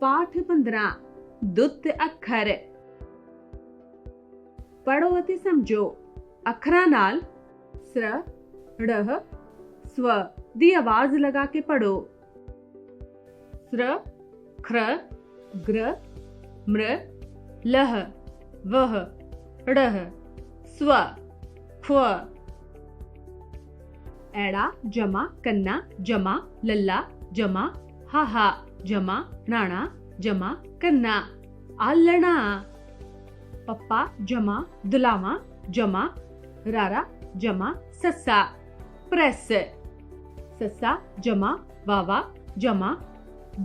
ਪਾਠ 15 ਦੁੱਤ ਅੱਖਰ ਪੜੋ ਅਤੇ ਸਮਝੋ ਅੱਖਰਾਂ ਨਾਲ ਸ੍ਰ ੜਹ ਸਵ ਦੀ ਆਵਾਜ਼ ਲਗਾ ਕੇ ਪੜੋ ਸ੍ਰ ਖਰ ਗ੍ਰ ਮ੍ਰ ਲਹ ਵਹ ੜਹ ਸਵ ਖਵ ਐੜਾ ਜਮਾ ਕੰਨਾ ਜਮਾ ਲੱਲਾ ਜਮਾ हाहा जमा नाणा जमा करना आलना पप्पा जमा दुलावा जमा रारा जमा ससा प्रेस ससा जमा वावा जमा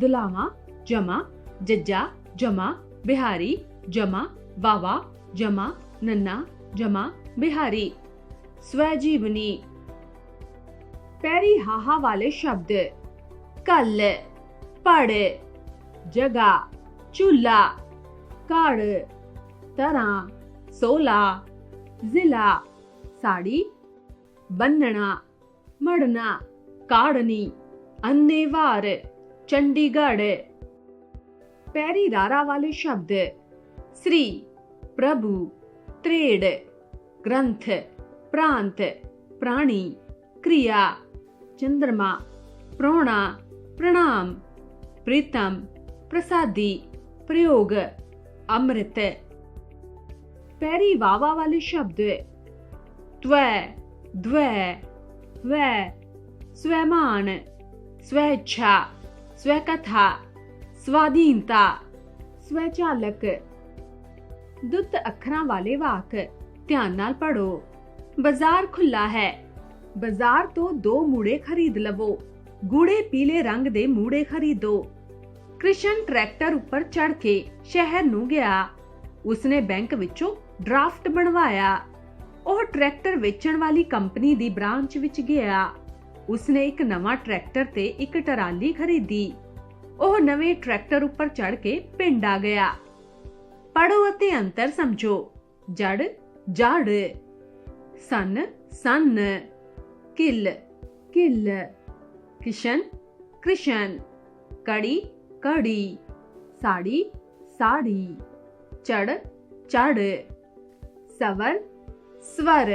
दुलावा जमा जज्जा जमा बिहारी जमा वावा जमा नन्ना जमा बिहारी स्वजीवनी पैरी हाहा वाले शब्द कल पड़ जगह चूल्हा काड़ तरह सोला जिला साड़ी बनना मड़ना काड़नी अन्नेवार चंडीगढ़ पैरी रारा वाले शब्द श्री प्रभु त्रेड ग्रंथ प्रांत प्राणी क्रिया चंद्रमा प्रोणा प्रणाम प्रीतम प्रसादी प्रयोग अमृत पैरी वावा वाले शब्द त्वै द्वै वै स्वैमान स्वेच्छा स्वकथा स्वाधीनता स्वचालक ਦੁੱਤ ਅੱਖਰਾਂ ਵਾਲੇ ਵਾਕ ਧਿਆਨ ਨਾਲ ਪੜੋ ਬਾਜ਼ਾਰ ਖੁੱਲਾ ਹੈ ਬਾਜ਼ਾਰ ਤੋਂ ਦੋ ਮੂੜੇ ਖਰੀਦ ਲਵੋ ਗੂੜੇ ਪੀਲੇ ਰੰਗ ਦੇ ਮੂੜੇ ਖਰੀਦੋ। ਕ੍ਰਿਸ਼ਨ ਟਰੈਕਟਰ ਉੱਪਰ ਚੜ ਕੇ ਸ਼ਹਿਰ ਨੂੰ ਗਿਆ। ਉਸਨੇ ਬੈਂਕ ਵਿੱਚੋਂ ਡਰਾਫਟ ਬਣਵਾਇਆ। ਉਹ ਟਰੈਕਟਰ ਵੇਚਣ ਵਾਲੀ ਕੰਪਨੀ ਦੀ ਬ੍ਰਾਂਚ ਵਿੱਚ ਗਿਆ। ਉਸਨੇ ਇੱਕ ਨਵਾਂ ਟਰੈਕਟਰ ਤੇ ਇੱਕ ਟਰਾਲੀ ਖਰੀਦੀ। ਉਹ ਨਵੇਂ ਟਰੈਕਟਰ ਉੱਪਰ ਚੜ ਕੇ ਪਿੰਡ ਆ ਗਿਆ। ਪੜੋ ਅਤੇ ਅੰਤਰ ਸਮਝੋ। ਜੜ ਜੜ। ਸਨ ਸਨ। ਕਿਲ ਕਿਲ। किशन कृष्ण कड़ी कड़ी साड़ी साड़ी चढ़ चढ़ सवर स्वर